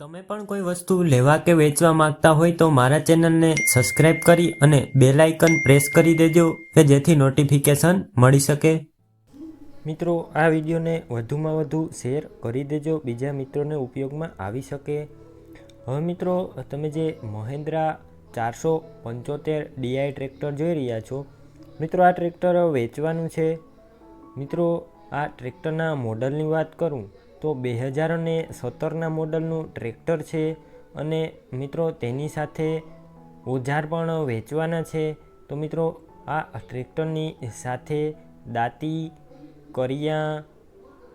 તમે પણ કોઈ વસ્તુ લેવા કે વેચવા માંગતા હોય તો મારા ચેનલને સબસ્ક્રાઇબ કરી અને બેલ આઇકન પ્રેસ કરી દેજો કે જેથી નોટિફિકેશન મળી શકે. મિત્રો, આ વિડીયોને વધુમાં વધુ શેર કરી દેજો, બીજા મિત્રોને ઉપયોગમાં આવી શકે. હવે મિત્રો, તમે જે મહેન્દ્રા ચારસો પંચોતેર ડીઆઈ ટ્રેક્ટર જોઈ રહ્યા છો, મિત્રો, આ ટ્રેક્ટર વેચવાનું છે. મિત્રો, આ ટ્રેક્ટરના મોડલની વાત કરું. તો બે હજાર અને સત્તરના મોડલનું ટ્રેક્ટર છે અને મિત્રો તેની સાથે ઓજાર પણ વેચવાના છે. તો મિત્રો, આ ટ્રેક્ટરની સાથે દાંતી, કરિયા,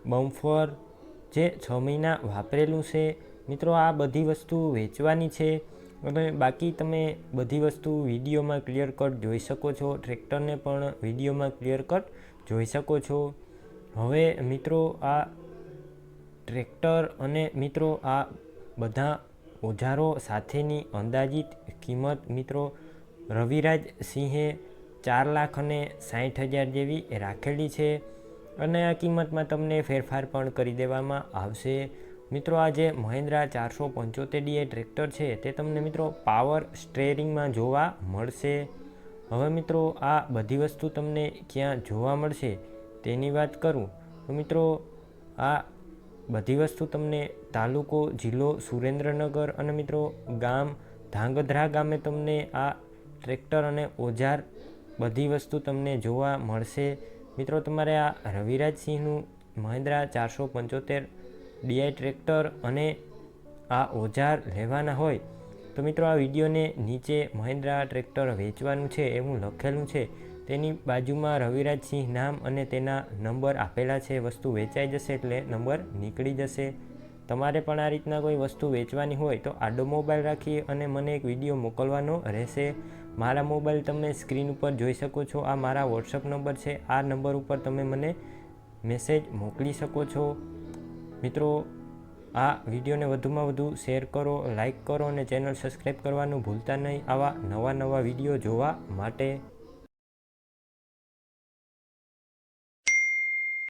બમ્ફર જે છ મહિના વાપરેલું છે. મિત્રો, આ બધી વસ્તુ વેચવાની છે અને બાકી તમે બધી વસ્તુ વિડીયોમાં ક્લિયર કટ જોઈ શકો છો. ટ્રેક્ટરને પણ વિડીયોમાં ક્લિયર કટ જોઈ શકો છો. હવે મિત્રો, આ ટ્રેક્ટર અને મિત્રો આ બધા ઓજારો સાથેની અંદાજિત કિંમત મિત્રો રવિરાજ સિંહે ચાર લાખ અને સાઠ હજાર જેવી રાખેલી છે અને આ કિંમતમાં તમને ફેરફાર પણ કરી દેવામાં આવશે. મિત્રો આ જે મહિન્દ્રા ચારસો પંચોતેર ડીએ ટ્રેક્ટર છે તે તમને મિત્રો પાવર સ્ટ્રેરિંગમાં જોવા મળશે. હવે મિત્રો આ બધી વસ્તુ તમને ક્યાં જોવા મળશે તેની વાત કરું. તો મિત્રો આ બધી વસ્તુ તમને તાલુકો, જિલ્લો, સુરેન્દ્રનગર અને મિત્રો ગામ, ધાંગધ્રા ગામે તમને આ ટ્રેક્ટર અને ઓજાર બધી વસ્તુ તમને જોવા મળશે. મિત્રો, તમારે આ રવિરાજસિંહનું મહિન્દ્રા ચારસો પંચોતેર ડીઆઈ ટ્રેક્ટર અને આ ઓજાર લેવાના હોય, તો મિત્રો આ વિડીયોને નીચે મહિન્દ્રા ટ્રેક્ટર વેચવાનું છે, એવું લખેલું છે. તેની બાજુમાં રવિરાજસિંહ નામ અને તેના નંબર આપેલા છે. વસ્તુ વેચાઈ જશે એટલે નંબર નીકળી જશે. તમારે પણ આ રીતના કોઈ વસ્તુ વેચવાની હોય તો આડો મોબાઈલ રાખી અને મને એક વીડિયો મોકલવાનો રહેશે. મારા મોબાઈલ તમે સ્ક્રીન ઉપર જોઈ શકો છો. આ મારા વોટ્સઅપ નંબર છે. આ નંબર ઉપર તમે મને મેસેજ મોકલી શકો છો. મિત્રો, આ વિડીયોને વધુમાં વધુ શેર કરો લાઇક કરો અને ચેનલ સબસ્ક્રાઈબ કરવાનું ભૂલતા નહીં. આવા નવા નવા વીડિયો જોવા માટે.